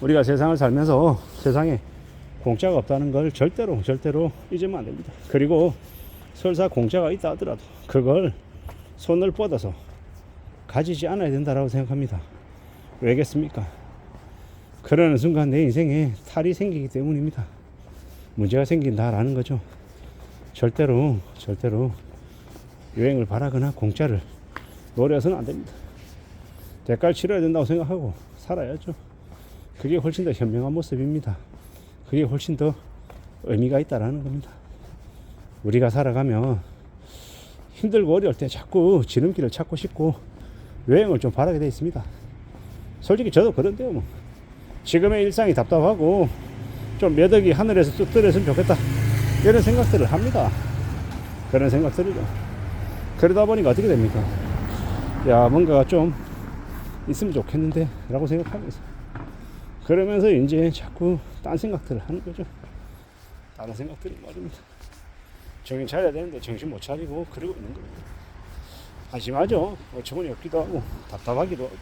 우리가 세상을 살면서 세상에 공짜가 없다는 걸 절대로 절대로 잊으면 안 됩니다. 그리고 설사 공짜가 있다 하더라도 그걸 손을 뻗어서 가지지 않아야 된다라고 생각합니다. 왜겠습니까? 그러는 순간 내 인생에 탈이 생기기 때문입니다. 문제가 생긴다라는 거죠. 절대로 절대로 여행을 바라거나 공짜를 노려서는 안 됩니다. 대가를 치러야 된다고 생각하고 살아야죠. 그게 훨씬 더 현명한 모습입니다. 그게 훨씬 더 의미가 있다라는 겁니다. 우리가 살아가면 힘들고 어려울 때 자꾸 지름길을 찾고 싶고 여행을 좀 바라게 돼 있습니다. 솔직히 저도 그런데요, 뭐. 지금의 일상이 답답하고 좀몇 억이 하늘에서 뚝 떨어졌으면 좋겠다. 이런 생각들을 합니다. 그런 생각들이죠. 그러다 보니까 어떻게 됩니까? 야, 뭔가가 좀 있으면 좋겠는데 라고 생각하면서 그러면서 이제 자꾸 딴 생각들을 하는 거죠. 다른 생각들이 말입니다. 정신 차려야 되는데 정신 못 차리고 그러고 있는 겁니다. 한심하죠. 어처구니 없기도 하고 답답하기도 하고.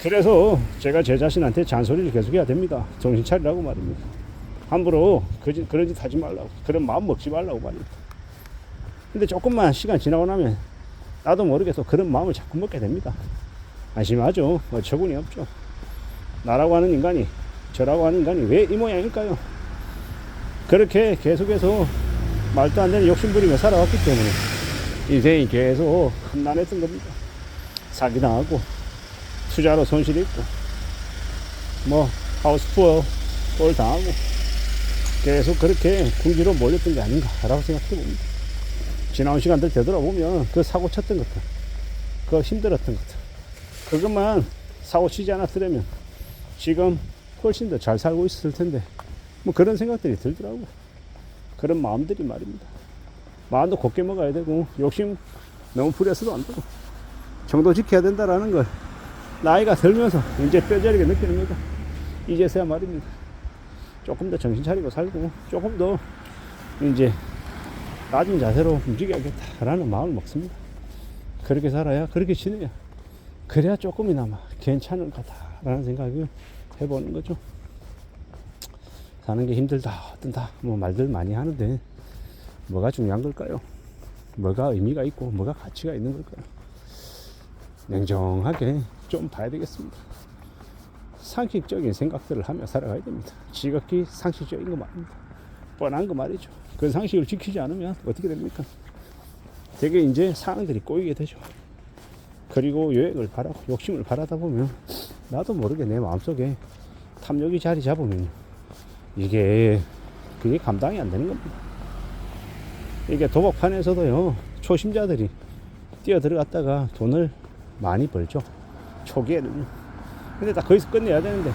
그래서 제가 제 자신한테 잔소리를 계속 해야 됩니다. 정신 차리라고 말입니다. 함부로 그, 그런 짓 하지 말라고. 그런 마음 먹지 말라고 말입니다. 근데 조금만 시간 지나고 나면 나도 모르게 또 그런 마음을 자꾸 먹게 됩니다. 안심하죠. 어처구니 없죠. 나라고 하는 인간이, 저라고 하는 인간이 왜 이 모양일까요? 그렇게 계속해서 말도 안 되는 욕심 부리며 살아왔기 때문에 인생이 계속 험난했던 겁니다. 사기당하고, 투자로 손실 있고, 뭐, 하우스 투어 꼴 당하고, 계속 그렇게 궁지로 몰렸던 게 아닌가라고 생각해 봅니다. 지나온 시간들 되돌아보면 그 사고 쳤던 것들, 그 힘들었던 것들, 그것만 사고 치지 않았더라면 지금 훨씬 더 잘 살고 있었을 텐데, 뭐 그런 생각들이 들더라고. 그런 마음들이 말입니다. 마음도 곱게 먹어야 되고, 욕심 너무 부려서도 안 되고, 정도 지켜야 된다라는 걸 나이가 들면서 이제 뼈저리게 느끼는 거죠. 이제서야 말입니다. 조금 더 정신 차리고 살고, 조금 더 이제 낮은 자세로 움직여야겠다라는 마음을 먹습니다. 그렇게 살아야, 그렇게 지내야, 그래야 조금이나마 괜찮을 거다 라는 생각을 해보는 거죠. 사는 게 힘들다, 어떤다, 뭐 말들 많이 하는데, 뭐가 중요한 걸까요? 뭐가 의미가 있고, 뭐가 가치가 있는 걸까요? 냉정하게 좀 봐야 되겠습니다. 상식적인 생각들을 하며 살아가야 됩니다. 지극히 상식적인 거 말입니다. 뻔한 거 말이죠. 그 상식을 지키지 않으면 어떻게 됩니까? 되게 이제 사람들이 꼬이게 되죠. 그리고 여행을 바라고 욕심을 바라다 보면 나도 모르게 내 마음속에 탐욕이 자리 잡으면 이게 그게 감당이 안 되는 겁니다. 이게 도박판에서도요 초심자들이 뛰어 들어갔다가 돈을 많이 벌죠. 초기에는. 근데 딱 거기서 끝내야 되는데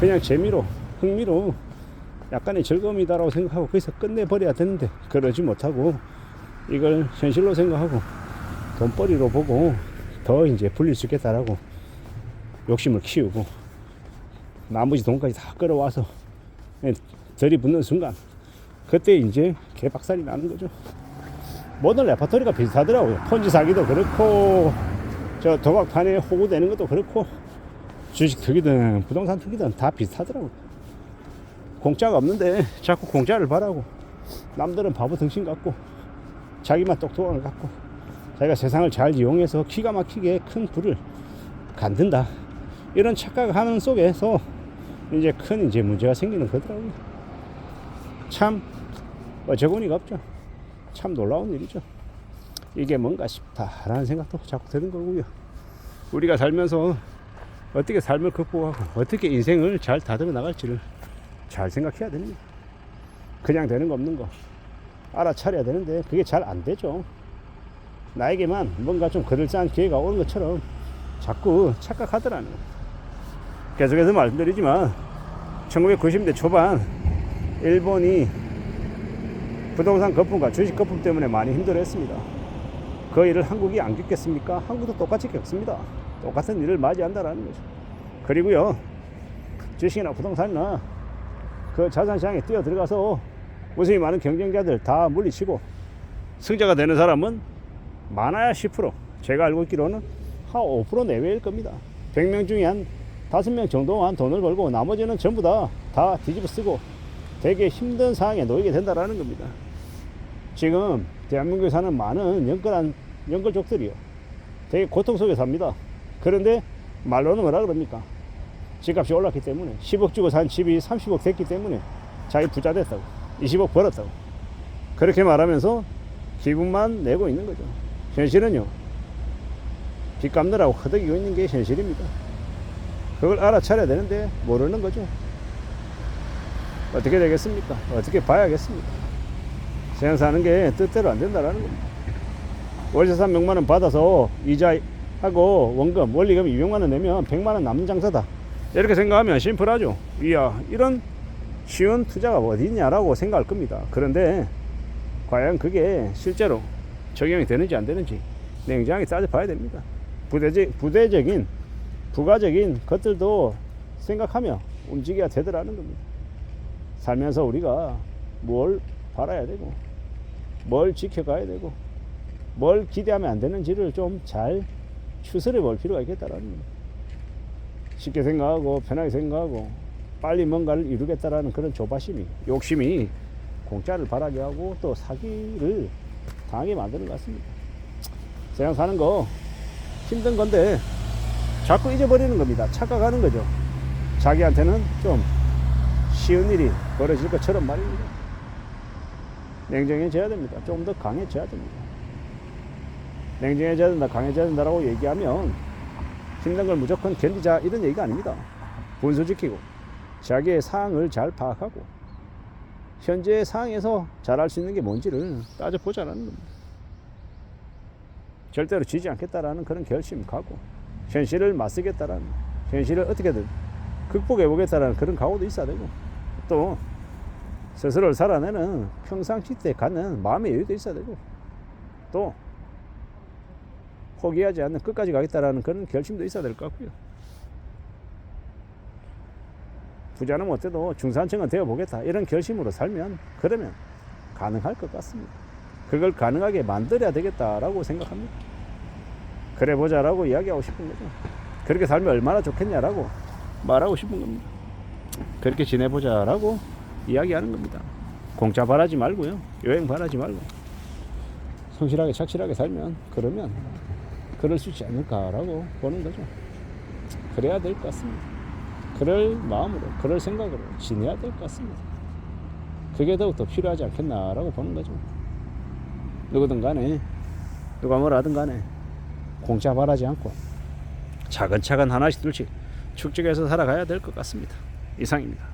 그냥 재미로 흥미로 약간의 즐거움이다라고 생각하고 거기서 끝내버려야 되는데 그러지 못하고 이걸 현실로 생각하고 돈벌이로 보고 더 이제 불릴 수 있겠다라고 욕심을 키우고 나머지 돈까지 다 끌어와서 들이붙는 순간 그때 이제 개박살이 나는 거죠. 모든 레파토리가 비슷하더라고요. 폰지 사기도 그렇고 저 도박판에 호구되는 것도 그렇고 주식 투기든 부동산 투기든 다 비슷하더라고요. 공짜가 없는데 자꾸 공짜를 바라고 남들은 바보 등신 같고 자기만 똑똑한 것 같고 자기가 세상을 잘 이용해서 기가 막히게 큰 부를 간든다 이런 착각하는 속에서 이제 큰 이제 문제가 생기는 거더라고요 참 어처구니가 없죠 참 놀라운 일이죠 이게 뭔가 싶다라는 생각도 자꾸 드는 거고요 우리가 살면서 어떻게 삶을 극복하고 어떻게 인생을 잘 다듬어 나갈지를 잘 생각해야 됩니다. 그냥 되는 거 없는 거 알아차려야 되는데 그게 잘 안 되죠. 나에게만 뭔가 좀 그럴싸한 기회가 오는 것처럼 자꾸 착각하더라는 겁니다. 계속해서 말씀드리지만 1990대 초반 일본이 부동산 거품과 주식 거품 때문에 많이 힘들어했습니다. 그 일을 한국이 안 겪겠습니까? 한국도 똑같이 겪습니다. 똑같은 일을 맞이한다라는 거죠. 그리고요 주식이나 부동산이나 그 자산시장에 뛰어 들어가서 웃음이 많은 경쟁자들 다 물리치고 승자가 되는 사람은 많아야 10% 제가 알고 있기로는 한 5% 내외일 겁니다 100명 중에 한 다섯 명 정도만 돈을 벌고 나머지는 전부 다 다 뒤집어 쓰고 되게 힘든 상황에 놓이게 된다라는 겁니다. 지금 대한민국에 사는 많은 연끌한 연끌족들이요. 되게 고통 속에 삽니다. 그런데 말로는 뭐라 그럽니까? 집값이 올랐기 때문에 10억 주고 산 집이 30억 됐기 때문에 자기 부자 됐다고 20억 벌었다고 그렇게 말하면서 기분만 내고 있는 거죠. 현실은요. 빚 갚느라고 허덕이고 있는 게 현실입니다. 그걸 알아차려야 되는데 모르는 거죠. 어떻게 되겠습니까? 어떻게 봐야겠습니까? 세상 사는 게 뜻대로 안 된다라는 겁니다. 월세산 100만 원 받아서 이자하고 원금, 원리금 200만 원 내면 100만 원 남는 장사다. 이렇게 생각하면 심플하죠. 이야, 이런 쉬운 투자가 어디 있냐라고 생각할 겁니다. 그런데 과연 그게 실제로 적용이 되는지 안 되는지 냉정하게 따져봐야 됩니다. 부대적, 부대적인, 부가적인 것들도 생각하며 움직여야 되더라는 겁니다. 살면서 우리가 뭘 바라야 되고, 뭘 지켜가야 되고, 뭘 기대하면 안 되는지를 좀 잘 추스려 볼 필요가 있겠다라는 겁니다. 쉽게 생각하고, 편하게 생각하고, 빨리 뭔가를 이루겠다라는 그런 조바심이, 욕심이 공짜를 바라게 하고 또 사기를 당하게 만드는 것 같습니다. 세상 사는 거 힘든 건데 자꾸 잊어버리는 겁니다. 착각하는 거죠. 자기한테는 좀 쉬운 일이 벌어질 것처럼 말입니다. 냉정해져야 됩니다. 좀 더 강해져야 됩니다. 냉정해져야 된다, 강해져야 된다라고 얘기하면 힘든 걸 무조건 견디자 이런 얘기가 아닙니다. 분수 지키고 자기의 상황을 잘 파악하고 현재 상황에서 잘할 수 있는 게 뭔지를 따져보자라는 겁니다. 절대로 지지 않겠다라는 그런 결심 갖고 현실을 맞서겠다라는 현실을 어떻게든 극복해 보겠다라는 그런 각오도 있어야 되고 또 스스로를 살아내는 평상시 때 갖는 마음의 여유도 있어야 되고 또 포기하지 않는 끝까지 가겠다라는 그런 결심도 있어야 될 것 같고요. 부자는 못해도 중산층은 되어보겠다 이런 결심으로 살면 그러면 가능할 것 같습니다. 그걸 가능하게 만들어야 되겠다라고 생각합니다. 그래 보자라고 이야기하고 싶은 거죠. 그렇게 살면 얼마나 좋겠냐라고 말하고 싶은 겁니다. 그렇게 지내보자라고 이야기하는 겁니다. 공짜 바라지 말고요. 여행 바라지 말고 성실하게 착실하게 살면 그러면 그럴 수 있지 않을까라고 보는 거죠. 그래야 될 것 같습니다. 그럴 마음으로, 그럴 생각으로 지내야 될 것 같습니다. 그게 더욱더 필요하지 않겠나라고 보는 거죠. 누구든 간에, 누가 뭐라 하든 간에, 공짜 바라지 않고, 차근차근 하나씩 둘씩 축적해서 살아가야 될 것 같습니다. 이상입니다.